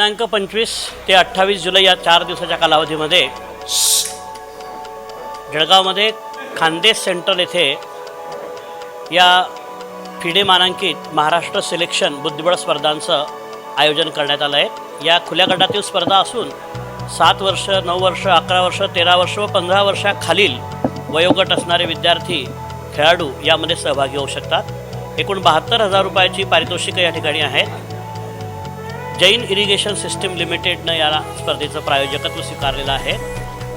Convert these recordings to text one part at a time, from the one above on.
दिनांक पंचवीस ते अठ्ठावीस जुलै या चार दिवसाच्या कालावधीमध्ये जळगावमध्ये खानदेश सेंट्रल येथे या फिडे मानांकित महाराष्ट्र सिलेक्शन बुद्धिबळ स्पर्धांचं आयोजन करण्यात आलं आहे. या खुल्या गटातील स्पर्धा असून सात वर्ष नऊ वर्ष अकरा वर्ष तेरा वर्ष व पंधरा वर्षाखालील वयोगट असणारे विद्यार्थी खेळाडू यामध्ये सहभागी होऊ शकतात. एकूण बहात्तर हजार रुपयाची पारितोषिकं या ठिकाणी आहेत. जैन इरिगेशन सिस्टीम लिमिटेडनं याला स्पर्धेचं प्रायोजकत्व स्वीकारलेलं आहे.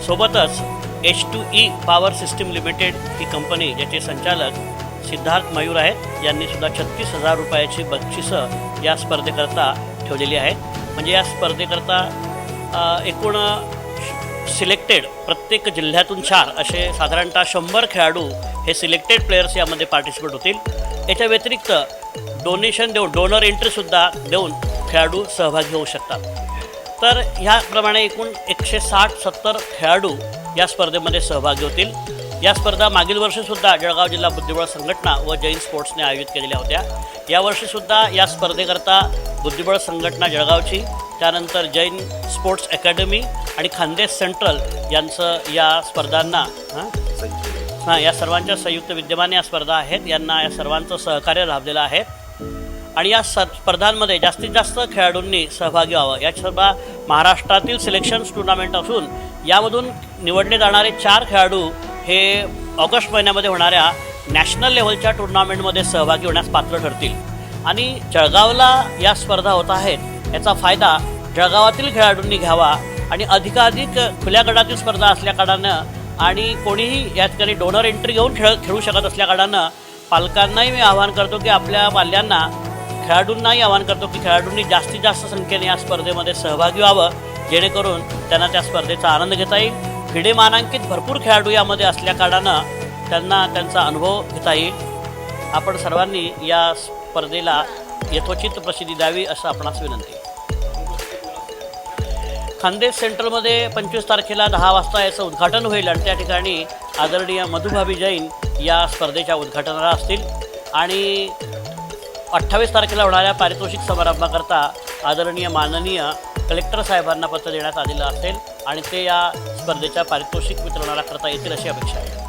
सोबतच H two E power system limited ही कंपनी ज्याचे संचालक सिद्धार्थ मयूर आहेत यांनी सुद्धा छत्तीस हजार रुपयाची बक्षिसं या स्पर्धेकरता ठेवलेली आहेत. म्हणजे या स्पर्धेकरता एकूण सिलेक्टेड प्रत्येक जिल्ह्यातून चार असे साधारणतः शंभर खेळाडू हे सिलेक्टेड प्लेयर्स यामध्ये पार्टिसिपेट होतील. याच्या व्यतिरिक्त डोनेशन देऊन डोनर एंट्रीसुद्धा देऊन खेळाडू सहभागी होऊ शकतात. तर ह्याप्रमाणे एकूण एकशे साठ सत्तर खेळाडू या स्पर्धेमध्ये सहभागी होतील. या स्पर्धा मागील वर्षीसुद्धा जळगाव जिल्हा बुद्धिबळ संघटना व जैन स्पोर्ट्सने आयोजित केलेल्या होत्या. यावर्षीसुद्धा या स्पर्धेकरता बुद्धिबळ संघटना जळगावची त्यानंतर जैन स्पोर्ट्स अकॅडमी आणि खानदेश सेंट्रल यांचं या स्पर्धांना हां? हां या सर्वांच्या संयुक्त विद्यमाने या स्पर्धा आहेत. यांना या सर्वांचं सहकार्य लाभलेलं आहे. आणि या स स्पर्धांमध्ये जास्तीत जास्त खेळाडूंनी सहभागी व्हावं. या स्पर्धा महाराष्ट्रातील सिलेक्शन्स टुर्नामेंट असून यामधून निवडले जाणारे चार खेळाडू हे ऑगस्ट महिन्यामध्ये होणाऱ्या नॅशनल लेवलच्या टुर्नामेंटमध्ये सहभागी होण्यास पात्र ठरतील. आणि जळगावला या स्पर्धा होत आहेत याचा फायदा जळगावातील खेळाडूंनी घ्यावा आणि अधिकाधिक खुल्या गटातील स्पर्धा असल्याकारणानं आणि कोणीही या ठिकाणी डोनर एंट्री घेऊन खेळ खेळू शकत असल्याकारणानं पालकांनाही मी आवाहन करतो की आपल्या बाल्यांना खेळाडूंनाही आवाहन करतो की खेळाडूंनी जास्तीत जास्त संख्येने या स्पर्धेमध्ये सहभागी व्हावं जेणेकरून त्यांना त्या स्पर्धेचा आनंद घेता येईल. फिडे मानांकित भरपूर खेळाडू यामध्ये असल्याकारणानं त्यांना त्यांचा अनुभव घेता येईल. आपण सर्वांनी या स्पर्धेला यथोचित प्रसिद्धी द्यावी असं आपणास विनंती खानदेश सेंट्रलमध्ये पंचवीस तारखेला दहा वाजता याचं उद्घाटन होईल आणि त्या ठिकाणी आदरणीय मधुभाभी जैन या स्पर्धेच्या उद्घाटनाला असतील. आणि अठ्ठावीस तारखेला होणाऱ्या पारितोषिक समारंभाकरता आदरणीय माननीय कलेक्टर साहेबांना पत्र देण्यात आलेलं असेल आणि ते या स्पर्धेच्या पारितोषिक वितरणाला करता येतील अशी अपेक्षा आहे.